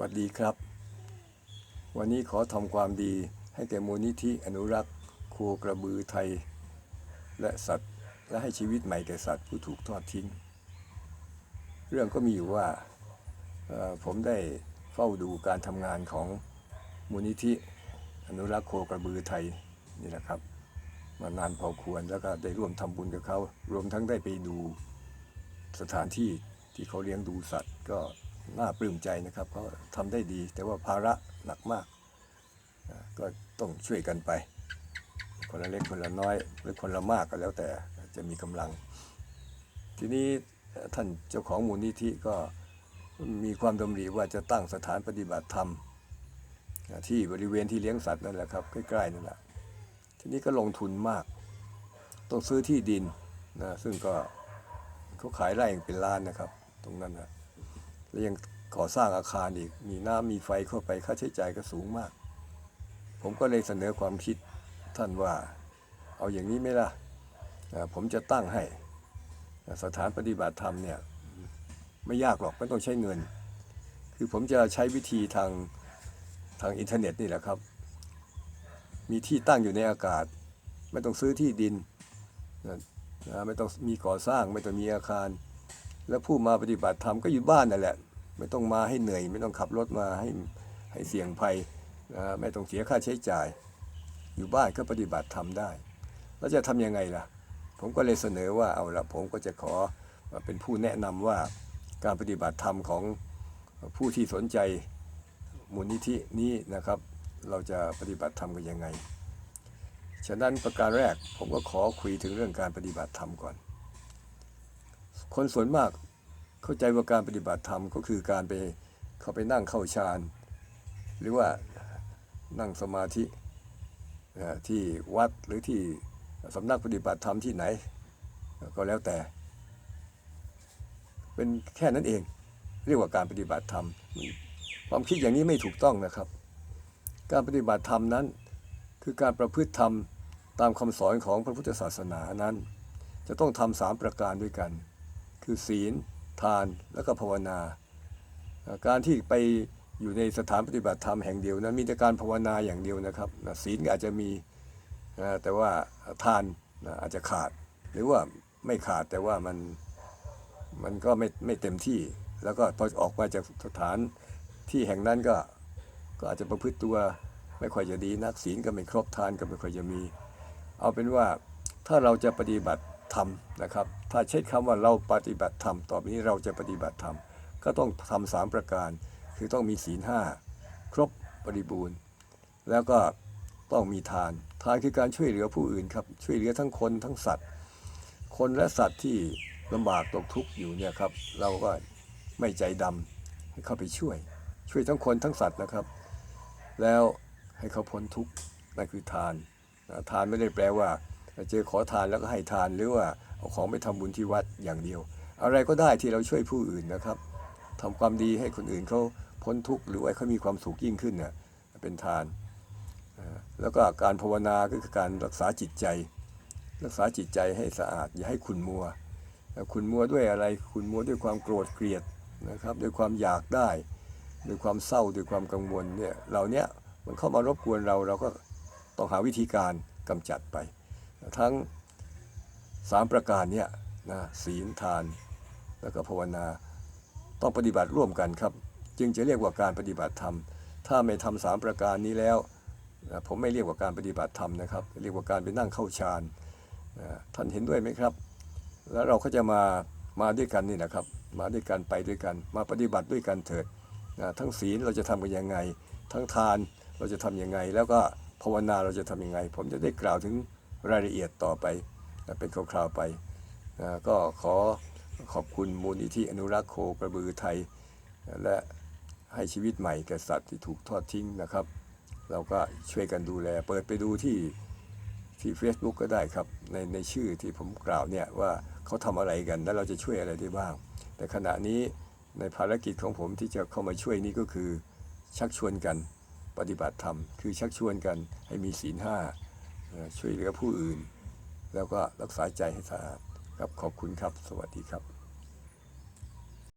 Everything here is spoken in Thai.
วัสดีครับ วันนี้ขอทำความดีให้แก่มูลนิธิอนุรักษ์โคกระบือไทย และสัตว์ และให้ชีวิตใหม่แก่สัตว์ผู้ถูกทอดทิ้ง เรื่องก็มีอยู่ว่าผมได้เฝ้าดูการทำงานของมูลนิธิอนุรักษ์โคกระบือไทยนี่แหละครับ มานานพอควรแล้วก็ได้ร่วมทำบุญกับเขา รวมทั้งได้ไปดูสถานที่ที่เขาเลี้ยงดูสัตว์ก็ น่าปลื้มใจนะครับเขาทำได้ดี แต่ว่าภาระหนักมาก ก็ต้องช่วยกันไป คนละเล็กคนละน้อยหรือคนละมากก็แล้วแต่จะมีกำลัง ทีนี้ท่านเจ้าของมูลนิธิก็มีความดำริว่าจะตั้งสถานปฏิบัติธรรม ที่บริเวณที่เลี้ยงสัตว์นั่นแหละครับใกล้ๆนั่นแหละทีนี้ก็ลงทุนมาก ต้องซื้อที่ดินนะซึ่งก็เขาขายไร่เป็นล้านนะครับ ตรงนั้นนะ แล้วยังก่อสร้างอาคารอีก มีน้ำมีไฟเข้าไปค่าใช้จ่ายก็สูงมาก ผมก็เลยเสนอความคิดท่านว่า เอาอย่างนี้ไหมล่ะ ผมจะตั้งให้สถานปฏิบัติธรรมเนี่ยไม่ยากหรอกไม่ต้องใช้เงิน คือผมจะใช้วิธีทางทางอินเทอร์เน็ตนี่แหละครับ มีที่ตั้งอยู่ในอากาศ ไม่ต้องซื้อที่ดินนะไม่ต้องมีก่อสร้างไม่ต้องมีอาคาร แล้วผู้มาปฏิบัติธรรมก็อยู่บ้านนั่นแหละ ไม่ต้องมาให้เหนื่อย ไม่ต้องขับรถมาให้ให้เสี่ยงภัยไม่ต้องเสียค่าใช้จ่าย อยู่บ้านก็ปฏิบัติธรรมได้ แล้วจะทำยังไงล่ะ ผมก็เลยเสนอว่าเอาละผมก็จะขอเป็นผู้แนะนำว่าการปฏิบัติธรรมของผู้ที่สนใจมูลนิธินี้นะครับ เราจะปฏิบัติธรรมกันยังไง ฉะนั้นประการแรกผมก็ขอคุยถึงเรื่องการปฏิบัติธรรมก่อน คนส่วนมากเข้าใจว่าการปฏิบัติธรรมก็คือการไปเข้าไปนั่งเข้าฌาน หรือว่านั่งสมาธิที่วัดหรือที่สำนักปฏิบัติธรรมที่ไหน ก็แล้วแต่ เป็นแค่นั้นเอง เรียกว่าการปฏิบัติธรรมความคิดอย่างนี้ไม่ถูกต้องนะครับ การปฏิบัติธรรมนั้น คือการประพฤติธรรมตามคำสอนของพระพุทธศาสนานั้น จะต้องทำสามประการด้วยกัน คือศีลทานแล้วก็ภาวนา การที่ไปอยู่ในสถานปฏิบัติธรรมแห่งเดียวนั้นมีแต่การภาวนาอย่างเดียวนะครับนะศีลอาจจะมีนะแต่ว่าทานนะอาจจะขาด หรือว่าไม่ขาดแต่ว่ามันมันก็ไม่ไม่เต็มที่ แล้วก็พอออกมาจากสถานที่แห่งนั้นก็ก็อาจจะประพฤติตัวไม่ค่อยจะดีนักศีลก็ไม่ครบทานก็ไม่ค่อยจะมี เอาเป็นว่าถ้าเราจะปฏิบัติ ธรรมนะครับ ถ้าใช้คำว่าเราปฏิบัติธรรมต่อไปนี้เราจะปฏิบัติธรรมก็ต้องทำสามประการ คือต้องมีศีลห้าครบบริบูรณ์ แล้วก็ต้องมีทาน ทานคือการช่วยเหลือผู้อื่นครับ ช่วยเหลือทั้งคนทั้งสัตว์ คนและสัตว์ที่ลำบากตกทุกข์อยู่เนี่ยครับ เราก็ไม่ใจดำให้เข้าไปช่วย ช่วยทั้งคนทั้งสัตว์นะครับ แล้วให้เขาพ้นทุกข์นั่นคือทาน ทานไม่ได้แปลว่า เจอขอทานแล้วก็ให้ทานหรือว่าเอาของไปทำบุญที่วัดอย่างเดียว อะไรก็ได้ที่เราช่วยผู้อื่นนะครับทำความดีให้คนอื่นเขาพ้นทุกข์หรือว่าเขามีความสุขยิ่งขึ้นเนี่ยเป็นทานแล้วก็การภาวนาก็คือการรักษาจิตใจ รักษาจิตใจให้สะอาด อย่าให้ขุนมัวขุนมัวด้วยอะไรขุนมัวด้วยความโกรธเกลียดนะครับด้วยความอยากได้ด้วยความเศร้าด้วยความกังวลเนี่ยเรานี้มันเข้ามารบกวนเราเราก็ต้องหาวิธีการกำจัดไป ทั้งสามประการเนี่ยนะศีลทาน แล้วก็ภาวนาต้องปฏิบัติร่วมกันครับ จึงจะเรียกว่าการปฏิบัติธรรม ถ้าไม่ทำสามประการนี้แล้วนะผมไม่เรียกว่าการปฏิบัติธรรมนะครับ เรียกว่าการไปนั่งเข้าฌานนะท่านเห็นด้วยไหมครับ แล้วเราก็จะมามาด้วยกันนี่นะครับ มาด้วยกันไปด้วยกัน มาปฏิบัติด้วยกันเถิดนะทั้งศีลเราจะทำกันยังไง ทั้งทานเราจะทำยังไง แล้วก็ภาวนาเราจะทำยังไง ผมจะได้กล่าวถึง รายละเอียดต่อไปนะเป็นคร่าวๆไป ก็ขอขอบคุณมูลนิธิอนุรักษ์โคกระบือไทย และให้ชีวิตใหม่แก่สัตว์ที่ถูกทอดทิ้งนะครับ เราก็ช่วยกันดูแล เปิดไปดูที่ที่ Facebook ก็ได้ครับ ในในชื่อที่ผมกล่าวเนี่ยว่าเขาทำอะไรกัน และเราจะช่วยอะไรได้บ้าง แต่ขณะนี้ในภารกิจของผมที่จะเข้ามาช่วยนี้ก็คือ ชักชวนกันปฏิบัติธรรม คือชักชวนกันให้มีศีลห้า ช่วยเหลือผู้อื่น แล้วก็รักษาใจให้สะอาดครับขอบคุณครับ สวัสดีครับ